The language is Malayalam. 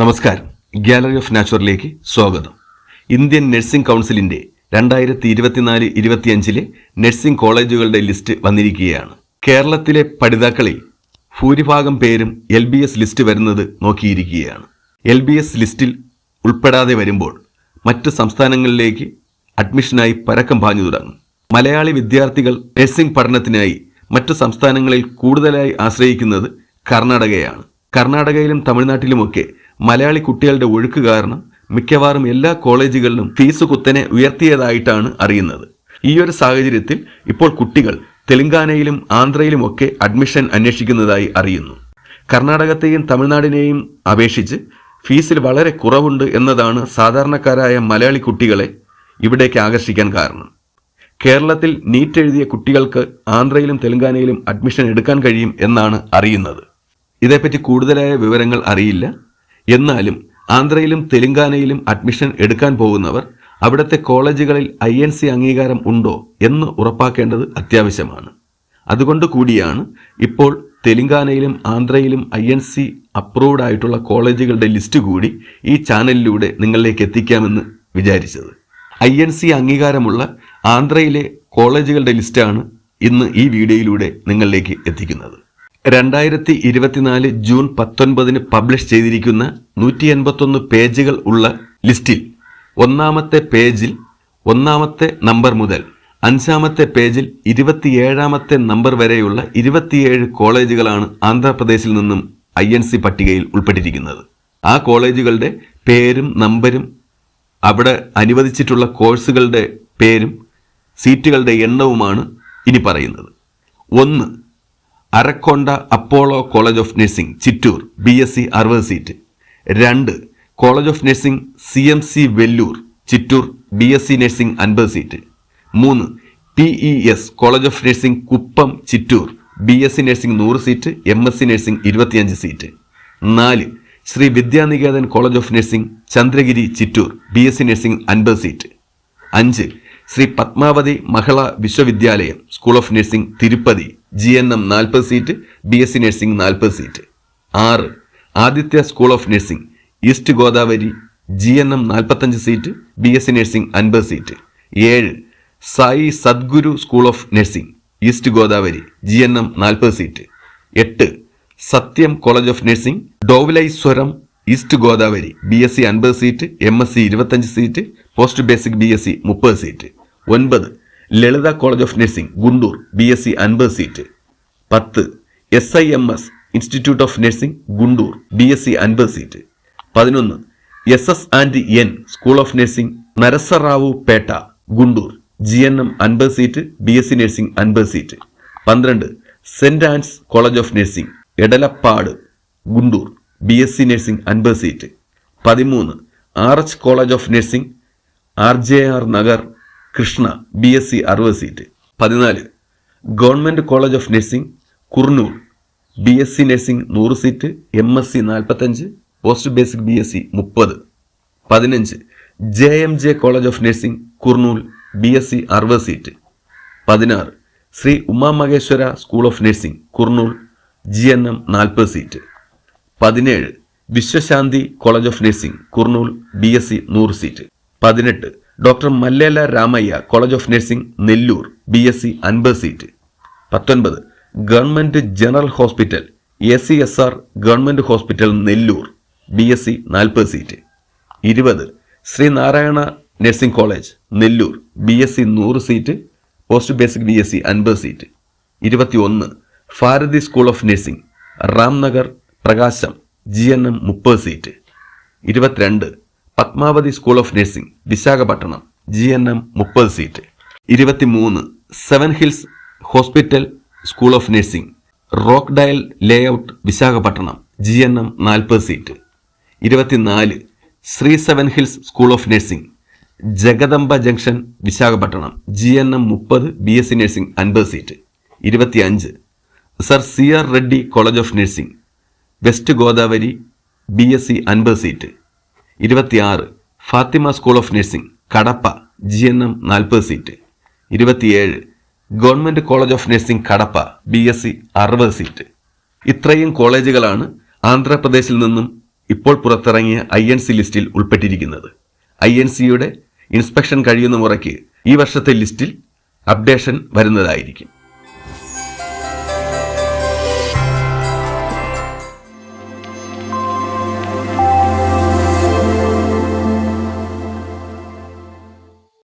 നമസ്കാരം. ഗാലറി ഓഫ് നാച്ചുറലിലേക്ക് സ്വാഗതം. ഇന്ത്യൻ നഴ്സിംഗ് കൗൺസിലിന്റെ രണ്ടായിരത്തി ഇരുപത്തിനാല് ഇരുപത്തിയഞ്ചിലെ നഴ്സിംഗ് കോളേജുകളുടെ ലിസ്റ്റ് വന്നിരിക്കുകയാണ്. കേരളത്തിലെ പഠിതാക്കളിൽ ഭൂരിഭാഗം പേരും എൽ ബി എസ് ലിസ്റ്റ് വരുന്നത് നോക്കിയിരിക്കുകയാണ്. എൽ ബി എസ് ലിസ്റ്റിൽ ഉൾപ്പെടാതെ വരുമ്പോൾ മറ്റ് സംസ്ഥാനങ്ങളിലേക്ക് അഡ്മിഷനായി പരക്കം പാഞ്ഞു തുടങ്ങും. മലയാളി വിദ്യാർത്ഥികൾ നഴ്സിംഗ് പഠനത്തിനായി മറ്റു സംസ്ഥാനങ്ങളിൽ കൂടുതലായി ആശ്രയിക്കുന്നത് കർണാടകയാണ്. കർണാടകയിലും തമിഴ്നാട്ടിലുമൊക്കെ മലയാളി കുട്ടികളുടെ ഒഴുക്ക് കാരണം മിക്കവാറും എല്ലാ കോളേജുകളിലും ഫീസ് കുത്തനെ ഉയർത്തിയതായിട്ടാണ് അറിയുന്നത്. ഈ ഒരു സാഹചര്യത്തിൽ ഇപ്പോൾ കുട്ടികൾ തെലങ്കാനയിലും ആന്ധ്രയിലുമൊക്കെ അഡ്മിഷൻ അന്വേഷിക്കുന്നതായി അറിയുന്നു. കർണാടകത്തെയും തമിഴ്നാടിനെയും അപേക്ഷിച്ച് ഫീസിൽ വളരെ കുറവുണ്ട് എന്നതാണ് സാധാരണക്കാരായ മലയാളി കുട്ടികളെ ഇവിടേക്ക് ആകർഷിക്കാൻ കാരണം. കേരളത്തിൽ നീറ്റ് എഴുതിയ കുട്ടികൾക്ക് ആന്ധ്രയിലും തെലങ്കാനയിലും അഡ്മിഷൻ എടുക്കാൻ കഴിയും എന്നാണ് അറിയുന്നത്. ഇതേപ്പറ്റി കൂടുതലായ വിവരങ്ങൾ അറിയില്ല. എന്നാലും ആന്ധ്രയിലും തെലങ്കാനയിലും അഡ്മിഷൻ എടുക്കാൻ പോകുന്നവർ അവിടുത്തെ കോളേജുകളിൽ ഐ എൻ സി അംഗീകാരം ഉണ്ടോ എന്ന് ഉറപ്പാക്കേണ്ടത് അത്യാവശ്യമാണ്. അതുകൊണ്ട് കൂടിയാണ് ഇപ്പോൾ തെലങ്കാനയിലും ആന്ധ്രയിലും ഐ എൻ സി അപ്രൂവ്ഡ് ആയിട്ടുള്ള കോളേജുകളുടെ ലിസ്റ്റ് കൂടി ഈ ചാനലിലൂടെ നിങ്ങളിലേക്ക് എത്തിക്കാമെന്ന് വിചാരിച്ചത്. ഐ എൻ സി അംഗീകാരമുള്ള ആന്ധ്രയിലെ കോളേജുകളുടെ ലിസ്റ്റാണ് ഇന്ന് ഈ വീഡിയോയിലൂടെ നിങ്ങളിലേക്ക് എത്തിക്കുന്നത്. രണ്ടായിരത്തി ഇരുപത്തിനാല് ജൂൺ പത്തൊൻപതിന് പബ്ലിഷ് ചെയ്തിരിക്കുന്ന നൂറ്റി എൺപത്തൊന്ന് പേജുകൾ ഉള്ള ലിസ്റ്റിൽ ഒന്നാമത്തെ പേജിൽ ഒന്നാമത്തെ നമ്പർ മുതൽ അഞ്ചാമത്തെ പേജിൽ ഇരുപത്തിയേഴാമത്തെ നമ്പർ വരെയുള്ള ഇരുപത്തിയേഴ് കോളേജുകളാണ് ആന്ധ്രാപ്രദേശിൽ നിന്നും ഐ എൻ സി പട്ടികയിൽ ഉൾപ്പെട്ടിരിക്കുന്നത്. ആ കോളേജുകളുടെ പേരും നമ്പരും അവിടെ അനുവദിച്ചിട്ടുള്ള കോഴ്സുകളുടെ പേരും സീറ്റുകളുടെ എണ്ണവുമാണ് ഇനി പറയുന്നത്. ഒന്ന് Arakonda Apollo college of nursing Chittoor B S C അറുപത് സീറ്റ്. രണ്ട് college of nursing C M C Vellore Chittoor B S C nursing അൻപത് സീറ്റ്. മൂന്ന് P E S college of nursing Kuppam Chittoor B S C nursing നൂറ് seat M S C nursing ഇരുപത്തിയഞ്ച് സീറ്റ്. നാല് Sri Vidyaniketan college of nursing Chandragiri Chittoor B S C nursing അൻപത് സീറ്റ്. അഞ്ച് Sri Padmavathi Mahila Vishwavidyalayam school of nursing Tirupati G N M നാൽപ്പത് seat B S C nursing നാൽപ്പത് സീറ്റ്. ആറ് Aditya school of nursing East Godavari G N M നാൽപ്പത്തഞ്ച് seat B S C nursing അൻപത് സീറ്റ്. ഏഴ് Sai Sadguru school of nursing East Godavari G N M നാൽപ്പത് സീറ്റ്. എട്ട് Satyam college of nursing Dowleswaram East Godavari B S C അൻപത് സീറ്റ് എം എസ് സി ഇരുപത്തഞ്ച് seat post basic B S C മുപ്പത് സീറ്റ്. ഒൻപത് Lalitha college of nursing Guntur B S C അൻപത് സീറ്റ് പത്ത് S I M S institute of nursing Guntur B S C അൻപത് സീറ്റ് പതിനൊന്ന് S S and N school of nursing Narasaraopet Guntur G N M അൻപത് seat B S C nursing അൻപത് സീറ്റ് പന്ത്രണ്ട് saint Ann's college of nursing Edlapadu Guntur B S C nursing അൻപത് സീറ്റ് പതിമൂന്ന് R H college of nursing R J R Nagar Krishna B S C അറുപത് സീറ്റ് പതിനാല് government college of nursing Kurnool B S C nursing നൂറ് സീറ്റ് എം എസ് സി നാൽപ്പത്തഞ്ച് post basic B S C മുപ്പത്. പതിനഞ്ച് J M J college of nursing Kurnool B S C അറുപത് സീറ്റ് പതിനാറ് Sri Umamaheswara school of nursing Kurnool G N M നാൽപ്പത് സീറ്റ് പതിനേഴ് Vishwashanthi college of nursing Kurnool B S C നൂറ് സീറ്റ് പതിനെട്ട് doctor Mallela Ramaiah college of nursing Nellore B S C അൻപത് സീറ്റ്. പത്തൊൻപത് government general hospital A C S R government hospital Nellore B S C നാൽപ്പത് സീറ്റ്. ഇരുപത് Sreenarayana nursing college Nellore B S C നൂറ് seat post basic B S C അൻപത് സീറ്റ്. ഇരുപത്തി ഒന്ന് Bharathi school of nursing Ramnagar Prakasam G N M മുപ്പത് സീറ്റ്. ഇരുപത്തിരണ്ട് Padmavathi school of nursing Visakhapatnam G N M മുപ്പത് സീറ്റ്. ഇരുപത്തിമൂന്ന് seven hills hospital school of nursing rock dale layout Visakhapatnam G N M നാൽപ്പത് സീറ്റ്. ഇരുപത്തിനാല് Sri seven hills school of nursing Jagadamba junction Visakhapatnam G N M മുപ്പത് ബി എസ് സി നഴ്സിംഗ് അൻപത് സീറ്റ്. ഇരുപത്തിയഞ്ച് sir C R Reddy college of nursing West Godavari B S C അൻപത് സീറ്റ്. ഇരുപത്തിയാറ് Fatima school of nursing Kadapa G N M നാൽപ്പത് സീറ്റ്. ഇരുപത്തിയേഴ് government college of nursing Kadapa B S C അറുപത് സീറ്റ്. ഇത്രയും കോളേജുകളാണ് ആന്ധ്രാപ്രദേശിൽ നിന്നും ഇപ്പോൾ പുറത്തിറങ്ങിയ ഐ എൻ സി ലിസ്റ്റിൽ ഉൾപ്പെട്ടിരിക്കുന്നത്. ഐ എൻ സിയുടെ ഇൻസ്പെക്ഷൻ കഴിയുന്ന മുറയ്ക്ക് ഈ വർഷത്തെ ലിസ്റ്റിൽ അപ്ഡേഷൻ വരുന്നതായിരിക്കും.